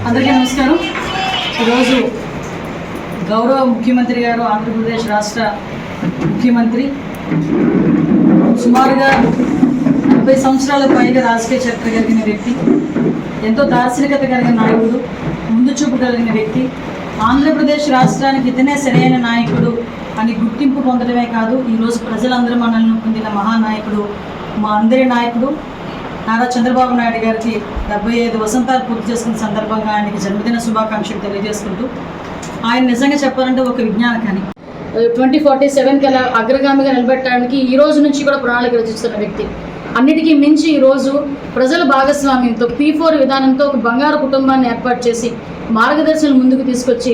అందరికీ నమస్కారం. ఈరోజు గౌరవ ముఖ్యమంత్రి గారు ఆంధ్రప్రదేశ్ రాష్ట్ర ముఖ్యమంత్రి సుమారుగా ముప్పై సంవత్సరాల పైగా రాజకీయ చరిత్ర కలిగిన వ్యక్తి ఎంతో దార్శనికత కలిగిన నాయకుడు ముందు చూపు కలిగిన వ్యక్తి ఆంధ్రప్రదేశ్ రాష్ట్రానికి ఇతనే సరైన నాయకుడు అని గుర్తింపు పొందడమే కాదు ఈరోజు ప్రజలందరూ మనల్ని పొందిన మహానాయకుడు మా అందరి నాయకుడు నారా చంద్రబాబు నాయుడు గారికి డెబ్బై ఐదు వసంతాలు పూర్తి చేసుకున్న సందర్భంగా ఆయనకి జన్మదిన శుభాకాంక్షలు తెలియజేసుకుంటూ ఆయన నిజంగా చెప్పాలంటే ఒక విజ్ఞాన కానీ ట్వంటీ ఫార్టీ సెవెన్ కల్లా అగ్రగామిగా నిలబెట్టడానికి ఈ రోజు నుంచి కూడా ప్రణాళిక రచిస్తున్న వ్యక్తి. అన్నిటికీ మించి ఈ రోజు ప్రజల భాగస్వామ్యంతో పీ ఫోర్ విధానంతో ఒక బంగారు కుటుంబాన్ని ఏర్పాటు చేసి మార్గదర్శనం ముందుకు తీసుకొచ్చి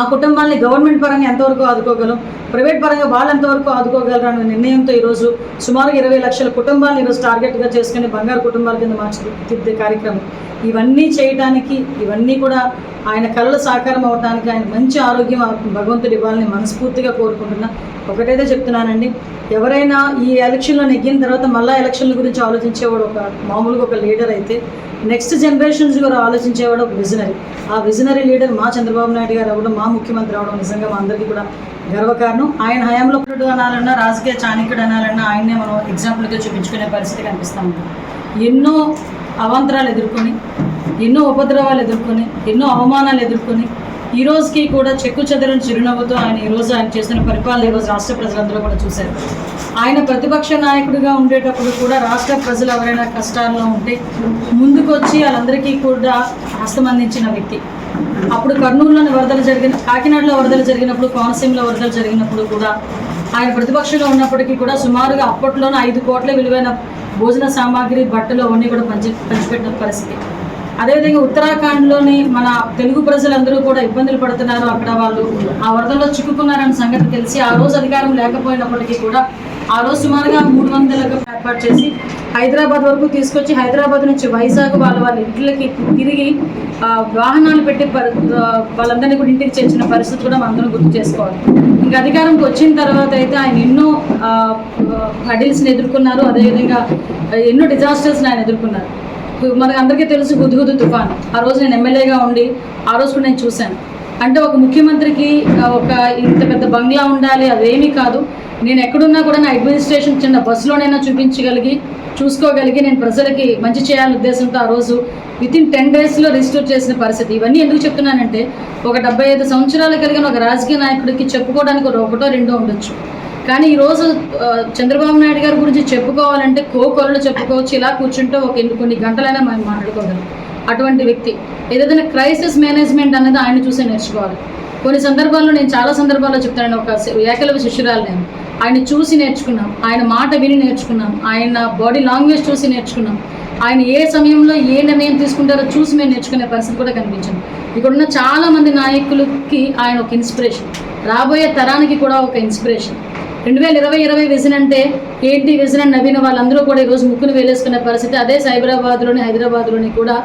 ఆ కుటుంబాన్ని గవర్నమెంట్ పరంగా ఎంతవరకు ఆదుకోగలం? ప్రైవేట్ పరంగా వాళ్ళు ఎంతవరకు ఆదుకోగలరు అనే నిర్ణయంతో ఈరోజు సుమారు ఇరవై లక్షల కుటుంబాలను ఈరోజు టార్గెట్గా చేసుకుని బంగారు కుటుంబాల కింద మార్చిదిద్దే కార్యక్రమం. ఇవన్నీ చేయడానికి ఇవన్నీ కూడా ఆయన కళలు సాకారం అవడానికి ఆయన మంచి ఆరోగ్యం భగవంతుడి భగవంతుడు ఇవ్వాలని మనస్ఫూర్తిగా కోరుకుంటున్నా. ఒకటైతే చెప్తున్నానండి ఎవరైనా ఈ ఎలక్షన్లో నెగ్గిన తర్వాత మళ్ళీ ఎలక్షన్ల గురించి ఆలోచించేవాడు ఒక మామూలుగా ఒక లీడర్ అయితే నెక్స్ట్ జనరేషన్స్ కూడా ఆలోచించేవాడు ఒక విజనరీ ఆ విజనరీ లీడర్ మా చంద్రబాబు నాయుడు గారు అవ్వడం మా ముఖ్యమంత్రి అవడం నిజంగా మా అందరికీ కూడా గర్వకారణం. ఆయన హయాంలో పుట్టుడు అనాలన్నా రాజకీయ చాణిక్యుడు అనాలన్నా ఆయన్నే మనం ఎగ్జాంపుల్గా చూపించుకునే పరిస్థితి కనిపిస్తూ ఉంటుంది ఎన్నో అవాంతరాలు ఎదుర్కొని ఎన్నో ఉపద్రవాలు ఎదుర్కొని ఎన్నో అవమానాలు ఎదుర్కొని ఈ రోజుకి కూడా చెక్కు చెదరని చిరునవ్వుతో ఆయన ఈ రోజు ఆయన చేసిన పరిపాలన ఈరోజు రాష్ట్ర ప్రజలందరూ కూడా చూశారు. ఆయన ప్రతిపక్ష నాయకుడిగా ఉండేటప్పుడు కూడా రాష్ట్ర ప్రజలు ఎవరైనా కష్టాల్లో ఉంటే ముందుకొచ్చి వాళ్ళందరికీ కూడా హస్తమందించిన వ్యక్తి. అప్పుడు కర్నూలులోని వరదలు జరిగిన కాకినాడలో వరదలు జరిగినప్పుడు కోనసీమలో వరదలు జరిగినప్పుడు కూడా ఆయన ప్రతిపక్షంలో ఉన్నప్పటికీ కూడా సుమారుగా అప్పట్లోనే ఐదు కోట్ల విలువైన భోజన సామాగ్రి బట్టలు అవన్నీ కూడా పంచి పంచిపెట్టిన పరిస్థితి. అదేవిధంగా ఉత్తరాఖండ్లోని మన తెలుగు ప్రజలందరూ కూడా ఇబ్బందులు పడుతున్నారు. అక్కడ వాళ్ళు ఆ వరదల్లో చిక్కుకున్నారన్న సంగతి తెలిసి ఆ రోజు అధికారం లేకపోయినప్పటికీ కూడా ఆ రోజు సుమారుగా మూడు వందలకు ఏర్పాటు చేసి హైదరాబాద్ వరకు తీసుకొచ్చి హైదరాబాద్ నుంచి వైజాగ్ వాళ్ళ వాళ్ళ ఇంట్లకి తిరిగి వాహనాలు పెట్టి వాళ్ళందరినీ కూడా ఇంటికి చేర్చిన పరిస్థితి కూడా మనందరం గుర్తు చేసుకోవాలి. ఇంకా అధికారంకి వచ్చిన తర్వాత అయితే ఆయన ఎన్నో హడిల్స్ని ఎదుర్కొన్నారు అదేవిధంగా ఎన్నో డిజాస్టర్స్ని ఆయన ఎదుర్కొన్నారు. మనకు అందరికీ తెలుసు హుద్హుద్ తుఫాన్. ఆ రోజు నేను ఎమ్మెల్యేగా ఉండి ఆ రోజు కూడా నేను చూశాను. అంటే ఒక ముఖ్యమంత్రికి ఒక ఇంత పెద్ద బంగ్లా ఉండాలి అదేమీ కాదు. నేను ఎక్కడున్నా కూడా నా అడ్మినిస్ట్రేషన్ చిన్న బస్సులోనైనా చూపించగలిగి చూసుకోగలిగి నేను ప్రజలకి మంచి చేయాలనే ఉద్దేశంతో ఆ రోజు విత్ ఇన్ టెన్ డేస్లో రిజిస్టర్ చేసిన పరిస్థితి. ఇవన్నీ ఎందుకు చెప్తున్నానంటే ఒక డెబ్బై ఐదు సంవత్సరాలు కలిగిన ఒక రాజకీయ నాయకుడికి చెప్పుకోవడానికి ఒకటో రెండో ఉండొచ్చు. కానీ ఈరోజు చంద్రబాబు నాయుడు గారి గురించి చెప్పుకోవాలంటే కోకొరలు చెప్పుకోవచ్చు ఇలా కూర్చుంటే ఒక కొన్ని గంటలైనా మనం మాట్లాడుకోగలం. అటువంటి వ్యక్తి. ఏదైనా క్రైసిస్ మేనేజ్మెంట్ అనేది ఆయన చూసే నేర్చుకోవాలి. కొన్ని సందర్భాల్లో నేను చాలా సందర్భాల్లో చెప్తాను ఒక శి- శిష్యురాలు నేను. ఆయన చూసి నేర్చుకున్నాం. ఆయన మాట విని నేర్చుకున్నాం. ఆయన బాడీ లాంగ్వేజ్ చూసి నేర్చుకున్నాం. ఆయన ఏ సమయంలో ఏ నిర్ణయం తీసుకుంటారో చూసి మేము నేర్చుకునే పరిస్థితి కూడా కనిపించింది. ఇక్కడ ఉన్న నాయకులకి ఆయన ఒక ఇన్స్పిరేషన్ రాబోయే తరానికి కూడా ఒక ఇన్స్పిరేషన్ రెండు వేల ఇరవై ఇరవై విజన్ అంటే ఏంటి? విజన్ అని నవీన వాళ్ళందరూ కూడా ఈరోజు ముక్కును వేలేసుకునే పరిస్థితి అదే సైబరాబాద్లోని హైదరాబాద్లోని కూడా.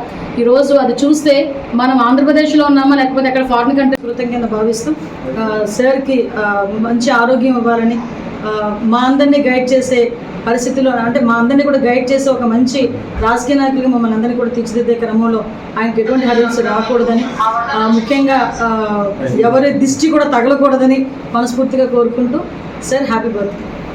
ఈరోజు అది చూస్తే మనం ఆంధ్రప్రదేశ్లో ఉన్నామా లేకపోతే అక్కడ ఫారిన్ కంట్రీ కృతజ్ఞత భావిస్తూ సార్కి మంచి ఆరోగ్యం ఇవ్వాలని మా అందరినీ గైడ్ చేసే పరిస్థితిలో అంటే మా అందరినీ కూడా గైడ్ చేసే ఒక మంచి రాజకీయ నాయకులుగా మమ్మల్ని అందరినీ కూడా తీర్చిదిద్దే క్రమంలో ఆయనకి ఎటువంటి హడిల్స్ రాకూడదని ముఖ్యంగా ఎవరి దిష్టి కూడా తగలకూడదని మనస్ఫూర్తిగా కోరుకుంటూ సార్ హ్యాపీ బర్త్డే